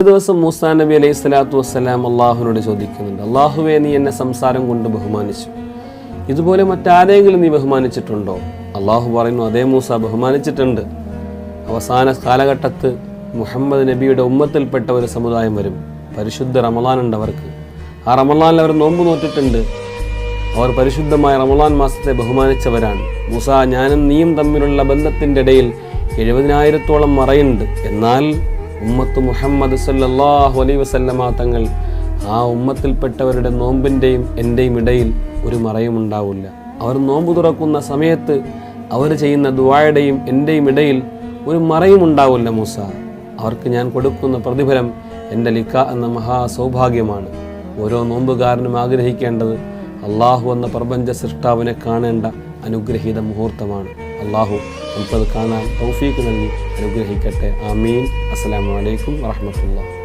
ഒരു ദിവസം മൂസാ നബി അലൈഹി സ്വലാത്തു വസ്സലാം അള്ളാഹുവിനോട് ചോദിക്കുന്നുണ്ട് അള്ളാഹുവെ നീ എന്നെ സംസാരം കൊണ്ട് ബഹുമാനിച്ചു. ഇതുപോലെ മറ്റാരെങ്കിലും നീ ബഹുമാനിച്ചിട്ടുണ്ടോ? അള്ളാഹു പറയുന്നു അതേ മൂസ ബഹുമാനിച്ചിട്ടുണ്ട്. അവസാന കാലഘട്ടത്ത് മുഹമ്മദ് നബിയുടെ ഉമ്മത്തിൽപ്പെട്ട ഒരു സമുദായം വരും. പരിശുദ്ധ റമലാനുണ്ട് അവർക്ക്. ആ റമലാനിൽ അവർ നോമ്പ് നോറ്റിട്ടുണ്ട്. അവർ പരിശുദ്ധമായ റമലാൻ മാസത്തെ ബഹുമാനിച്ചവരാണ്. മൂസ ഞാനും നീയും തമ്മിലുള്ള ബന്ധത്തിന്റെ ഇടയിൽ എഴുപതിനായിരത്തോളം മറയുണ്ട്. എന്നാൽ ഉമ്മത്ത് മുഹമ്മദ് സല്ലാഹു അലൈ വസല്ലമ തങ്ങൾ ആ ഉമ്മത്തിൽപ്പെട്ടവരുടെ നോമ്പിന്റെയും എന്റെയും ഇടയിൽ ഒരു മറയും ഉണ്ടാവില്ല. അവർ നോമ്പ് തുറക്കുന്ന സമയത്ത് അവർ ചെയ്യുന്ന ദുവായുടെയും എന്റെയും ഇടയിൽ ഒരു മറയും ഉണ്ടാവില്ല മൂസ. അവർക്ക് ഞാൻ കൊടുക്കുന്ന പ്രതിഫലം എന്റെ ലിക്ക എന്ന മഹാ സൗഭാഗ്യമാണ്. ഓരോ നോമ്പുകാരനും ആഗ്രഹിക്കേണ്ടത് അള്ളാഹു എന്ന പ്രപഞ്ച സൃഷ്ടാവിനെ കാണേണ്ട അനുഗ്രഹീത മുഹൂർത്തമാണ്. അള്ളാഹു നമുക്കത് കാണാൻ തൗഫീക്ക് നൽകി അനുഗ്രഹിക്കട്ടെ. ആമീൻ. അസ്സലാമു അലൈക്കും വറഹ്മത്തുള്ളാഹി